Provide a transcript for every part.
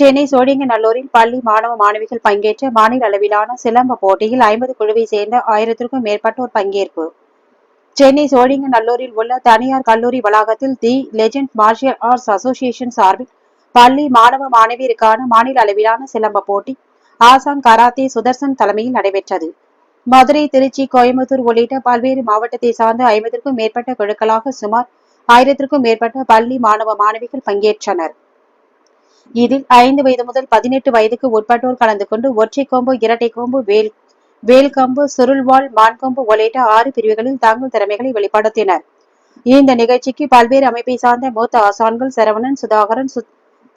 சென்னை சோழிங்கநல்லூரில் பள்ளி மாணவ மாணவிகள் பங்கேற்ற மாநில அளவிலான சிலம்ப போட்டியில் ஐம்பது குழுவை சேர்ந்த ஆயிரத்திற்கும் மேற்பட்டோர் பங்கேற்பு. சென்னை சோழிங்கநல்லூரில் உள்ள தனியார் கல்லூரி வளாகத்தில் The Legend Martial Arts Association சார்பில் பள்ளி மாணவ மாணவியருக்கான மாநில அளவிலான சிலம்ப போட்டி ஆசான் கராத்தே சுதர்சன் தலைமையில் நடைபெற்றது. மதுரை திருச்சி கோயம்புத்தூர் உள்ளிட்ட பல்வேறு மாவட்டத்தை சார்ந்த ஐம்பதற்கும் மேற்பட்ட குழுக்களாக சுமார் ஆயிரத்திற்கும் மேற்பட்ட பள்ளி மாணவ மாணவிகள் பங்கேற்றனர். இதில் ஐந்து வயது முதல் பதினெட்டு வயதுக்கு உட்பட்டோர் கலந்து கொண்டு ஒற்றை கொம்பு இரட்டை கொம்பு வேல் வேல்கம்பு சுருள்வாள் மான்கொம்பு உள்ளிட்ட ஆறு பிரிவுகளில் தங்கள் திறமைகளை வெளிப்படுத்தினர். இந்த நிகழ்ச்சிக்கு பல்வேறு அமைப்பை சார்ந்த மூத்த ஆசான்கள் சரவணன் சுதாகரன் சு-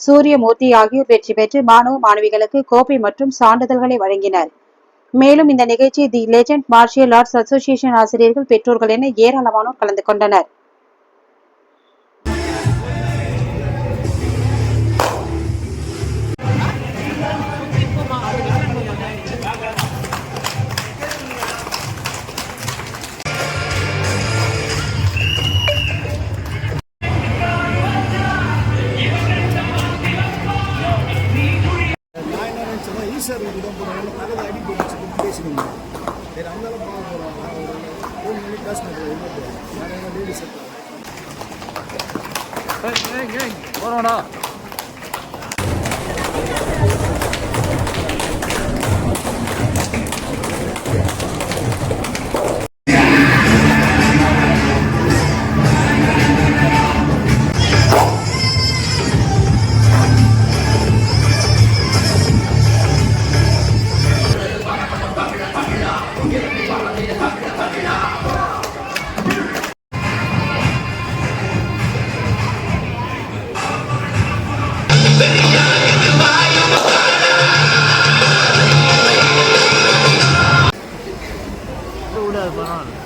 சூரியமூர்த்தி ஆகியோர் வெற்றி பெற்று மாணவ மாணவிகளுக்கு கோப்பை மற்றும் சான்றிதழ்களை வழங்கினர். மேலும் இந்த நிகழ்ச்சி The Legend Martial Arts Association ஆசிரியர்கள் பெற்றோர்கள் என ஏராளமானோர் கலந்து கொண்டனர். சார் ஈஸ்வர் வீட்டு தான் போகிறேன் தலையில் அடி பேசிக்கணும் சரி அதனால போக போகிறோம் நான் ஒரு மூணு மணி பேசினேன் என்ன போகிறேன் நான் என்ன லேடிஸ் போகிறோம்டா Load up on it.